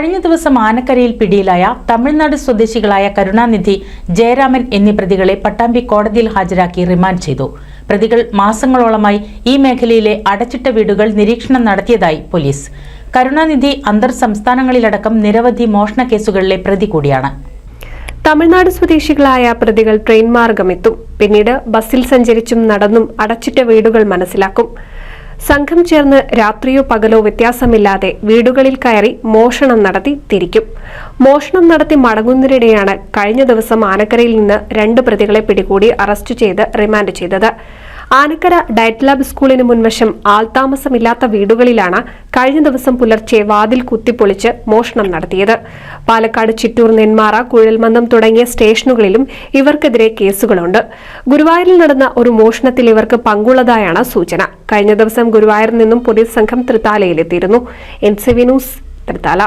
കഴിഞ്ഞ ദിവസം ആനക്കരയിൽ പിടിയിലായ തമിഴ്നാട് സ്വദേശികളായ കരുണാനിധി ജയരാമൻ എന്നീ പ്രതികളെ പട്ടാമ്പി കോടതിയിൽ ഹാജരാക്കി റിമാൻഡ് ചെയ്തു. പ്രതികൾ മാസങ്ങളോളമായി ഈ മേഖലയിലെ അടച്ചിട്ട വീടുകൾ നിരീക്ഷണം നടത്തിയതായി പോലീസ്. കരുണാനിധി അന്തർ സംസ്ഥാനങ്ങളിലടക്കം നിരവധി മോഷണ കേസുകളിലെ പ്രതി കൂടിയാണ്. തമിഴ്നാട് സ്വദേശികളായ പ്രതികൾ ട്രെയിൻ മാർഗം മാർഗമെത്തും. പിന്നീട് ബസ്സിൽ സഞ്ചരിച്ചും നടന്നും അടച്ചിട്ട വീടുകൾ മനസ്സിലാക്കും. സംഘം ചേർന്ന് രാത്രിയോ പകലോ വ്യത്യാസമില്ലാതെ വീടുകളിൽ കയറി മോഷണം നടത്തി തിരിക്കും. മോഷണം നടത്തി മടങ്ങുന്നതിനിടെയാണ് കഴിഞ്ഞ ദിവസം ആനക്കരയിൽ നിന്ന് രണ്ട് പ്രതികളെ പിടികൂടി അറസ്റ്റ് ചെയ്ത് റിമാൻഡ് ചെയ്തത്. ആനക്കര ഡയറ്റ് ലാബ് സ്കൂളിന് മുൻവശം ആൾതാമസമില്ലാത്ത വീടുകളിലാണ് കഴിഞ്ഞ ദിവസം പുലർച്ചെ വാതിൽ കുത്തിപ്പൊളിച്ച് മോഷണം നടത്തിയത്. പാലക്കാട് ചിറ്റൂർ നെന്മാറ കുഴൽമന്ദം തുടങ്ങിയ സ്റ്റേഷനുകളിലും ഇവർക്കെതിരെ കേസുകളുണ്ട്. ഗുരുവായൂരിൽ നടന്ന ഒരു മോഷണത്തിൽ ഇവർക്ക് പങ്കുള്ളതായാണ് സൂചന. കഴിഞ്ഞ ദിവസം ഗുരുവായൂരിൽ നിന്നും പോലീസ് സംഘം തൃത്താലയിലെത്തിയിരുന്നു. N C V news Thrithala.